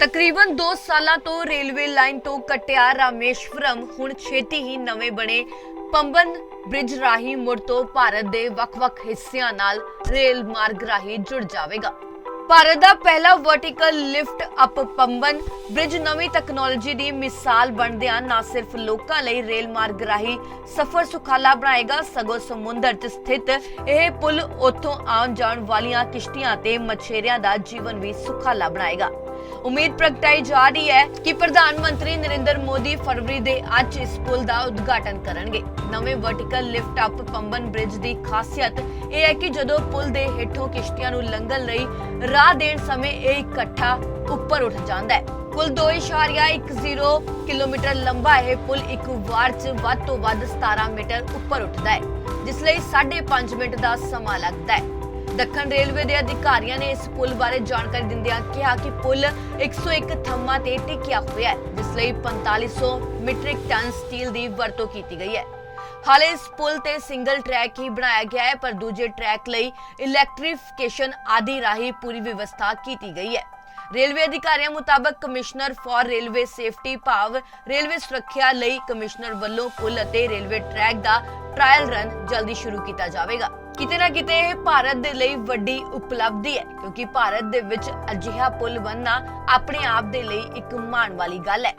ਤਕਰੀਬਨ 2 ਸਾਲਾਂ ਤੋਂ ਰੇਲਵੇ ਲਾਈਨ ਤੋਂ ਕਟਿਆ ਰਾਮੇਸ਼ਵਰਮ, ਹੁਣ ਛੇਤੀ ਹੀ ਨਵੇਂ ਬਣੇ ਪੰਬਨ ਬ੍ਰਿਜ ਰਾਹੀਂ ਮੁੜ ਤੋਂ ਭਾਰਤ ਦੇ ਵੱਖ-ਵੱਖ ਹਿੱਸਿਆਂ ਨਾਲ ਰੇਲ ਮਾਰਗ ਰਾਹੀਂ ਜੁੜ ਜਾਵੇਗਾ। ਭਾਰਤ ਦਾ ਪਹਿਲਾ vertical lift up Pamban bridge ਨਵੀਂ ਟੈਕਨੋਲੋਜੀ ਦੀ ਮਿਸਾਲ ਬਣਦਿਆਂ ਨਾ ਸਿਰਫ ਲੋਕਾਂ ਲਈ ਰੇਲ ਮਾਰਗ ਰਾਹੀਂ ਸਫ਼ਰ ਸੁਖਾਲਾ ਬਣਾਏਗਾ, ਸਗੋਂ ਸਮੁੰਦਰ 'ਚ ਸਥਿਤ ਇਹ ਪੁਲ ਉੱਥੋਂ ਆਉਣ ਜਾਣ ਵਾਲੀਆਂ ਕਿਸ਼ਤੀਆਂ ਤੇ ਮਛੇਰਿਆਂ ਦਾ ਜੀਵਨ ਵੀ ਸੁਖਾਲਾ ਬਣਾਏਗਾ। ਉਮੀਦ ਪ੍ਰਗਟਾਈ ਜਾ ਰਹੀ ਹੈ ਕਿ ਪ੍ਰਧਾਨ ਮੰਤਰੀ ਨਰਿੰਦਰ ਮੋਦੀ ਫਰਵਰੀ ਦੇ ਅੱਜ ਇਸ ਪੁਲ ਦਾ ਉਦਘਾਟਨ ਕਰਨਗੇ। ਨਵੇਂ vertical lift up Pamban bridge ਦੀ ਖਾਸੀਅਤ ਇਹ ਹੈ ਕਿ ਜਦੋਂ ਪੁਲ ਦੇ ਹੇਠੋਂ ਕਿਸ਼ਤੀਆਂ ਨੂੰ ਲੰਘਣ ਲਈ ਰਾਹ ਦੇਣ ਸਮੇਂ ਇਹ ਇਕੱਠਾ ਉੱਪਰ ਉੱਠ ਜਾਂਦਾ ਹੈ। ਕੁੱਲ 2.10 ਕਿਲੋਮੀਟਰ ਲੰਬਾ ਇਹ ਪੁਲ ਇੱਕ ਵਾਰ 'ਚ ਵੱਧ ਤੋਂ ਵੱਧ 17 ਮੀਟਰ ਉੱਪਰ ਉੱਠਦਾ ਹੈ, ਜਿਸ ਲਈ 5.5 ਮਿੰਟ ਦਾ ਸਮਾਂ ਲੱਗਦਾ ਹੈ। ਦੱਖਣ ਰੇਲਵੇ ਦੇ ਅਧਿਕਾਰੀਆਂ ਨੇ ਇਸ ਪੁਲ ਬਾਰੇ ਜਾਣਕਾਰੀ ਦਿੰਦਿਆਂ ਕਿਹਾ ਕਿ ਪੁਲ 101 ਥੰਮਾਂ ਤੇ ਟਿਕਿਆ ਹੋਇਆ ਹੈ, ਜਿਸ ਲਈ 4500 ਮੀਟ੍ਰਿਕ ਟਨ ਸਟੀਲ ਦੀ ਵਰਤੋਂ ਕੀਤੀ ਗਈ ਹੈ। ਹਾਲੇ ਇਸ ਪੁਲ ਤੇ ਸਿੰਗਲ ਟਰੈਕ ਹੀ ਬਣਾਇਆ ਗਿਆ ਹੈ, ਪਰ ਦੂਜੇ ਟਰੈਕ ਲਈ ਇਲੈਕਟ੍ਰੀਫਿਕੇਸ਼ਨ ਆਦਿ ਰਾਹੀਂ ਪੂਰੀ ਵਿਵਸਥਾ ਕੀਤੀ ਗਈ ਹੈ। ਰੇਲਵੇ ਅਧਿਕਾਰੀਆਂ ਮੁਤਾਬਕ ਕਮਿਸ਼ਨਰ ਫਾਰ ਰੇਲਵੇ ਸੇਫਟੀ ਭਾਵ ਰੇਲਵੇ ਸੁਰੱਖਿਆ ਲਈ ਕਮਿਸ਼ਨਰ ਵੱਲੋਂ ਪੁਲ ਅਤੇ ਰੇਲਵੇ ਟਰੈਕ ਦਾ ਟ੍ਰਾਇਲ ਰਨ ਜਲਦੀ ਸ਼ੁਰੂ ਕੀਤਾ ਜਾਵੇਗਾ। ਕਿਤੇ ਨਾ ਕਿਤੇ ਇਹ ਭਾਰਤ ਦੇ ਲਈ ਵੱਡੀ ਉਪਲਬਧੀ ਹੈ, ਕਿਉਂਕਿ ਭਾਰਤ ਦੇ ਵਿੱਚ ਅਜਿਹਾ ਪੁਲ ਬਣਨਾ ਆਪਣੇ ਆਪ ਦੇ ਲਈ ਇੱਕ ਮਾਣ ਵਾਲੀ ਗੱਲ ਹੈ।